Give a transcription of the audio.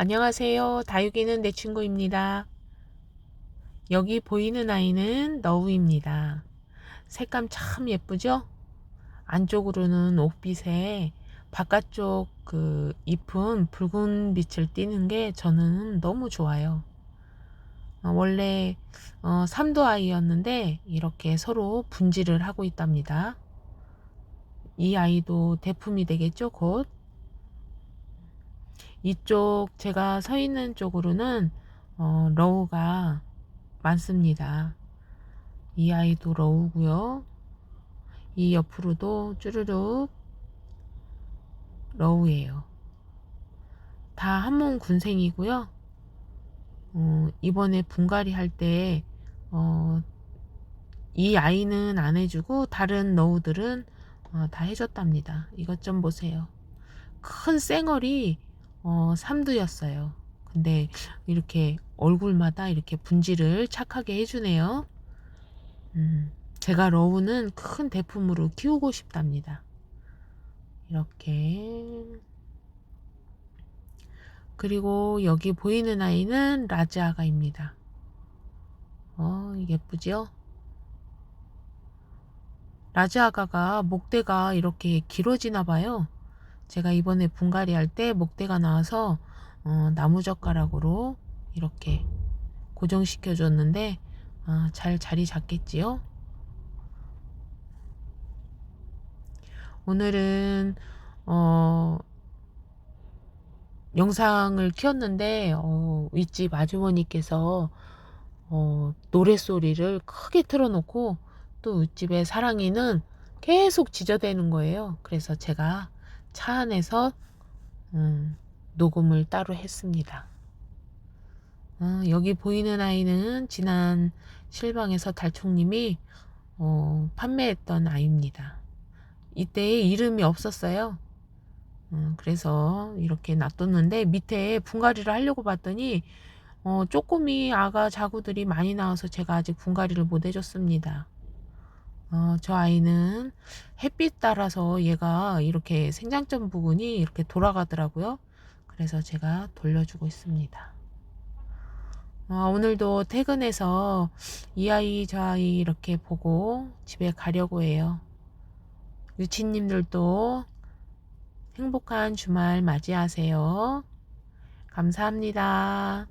안녕하세요. 다육이는 내 친구입니다. 여기 보이는 아이는 너우입니다. 색감 참 예쁘죠? 안쪽으로는 옥빛에 바깥쪽 그 잎은 붉은 빛을 띠는 게 저는 너무 좋아요. 어, 원래 어, 삼도 아이였는데 이렇게 서로 분질을 하고 있답니다. 이 아이도 대품이 되겠죠, 곧. 이쪽 제가 서 있는 쪽으로는 어, 러우가 많습니다. 이 아이도 러우고요. 이 옆으로도 쭈르륵 러우예요. 다 한몸 군생이고요. 어, 이번에 분갈이 할때 어, 이 아이는 안 해주고 다른 러우들은 어, 다 해줬답니다. 이것 좀 보세요. 큰 쌩얼이 어, 삼두였어요. 근데 이렇게 얼굴마다 이렇게 분질을 착하게 해주네요. 음, 제가 러우는 큰 대품으로 키우고 싶답니다. 이렇게. 그리고 여기 보이는 아이는 라즈아가입니다. 어, 예쁘죠? 라즈아가가 목대가 이렇게 길어지나 봐요. 제가 이번에 분갈이 할 때 목대가 나와서 어, 나무젓가락으로 이렇게 고정시켜 줬는데 어, 잘 자리 잡겠지요? 오늘은 어, 영상을 켰는데 어, 윗집 아주머니께서 어, 노랫소리를 크게 틀어놓고 또 윗집의 사랑이는 계속 지저대는 거예요. 그래서 제가 차 안에서 음, 녹음을 따로 했습니다. 어, 여기 보이는 아이는 지난 실방에서 달총님이 어, 판매했던 아이입니다. 이때 이름이 없었어요. 어, 그래서 이렇게 놔뒀는데 밑에 분갈이를 하려고 봤더니 어, 쪼꼬미 아가 자구들이 많이 나와서 제가 아직 분갈이를 못 해줬습니다. 어, 저 아이는 햇빛 따라서 얘가 이렇게 생장점 부분이 이렇게 돌아가더라고요. 그래서 제가 돌려주고 있습니다. 어, 오늘도 퇴근해서 이 아이 저 아이 이렇게 보고 집에 가려고 해요. 유치님들도 행복한 주말 맞이하세요. 감사합니다.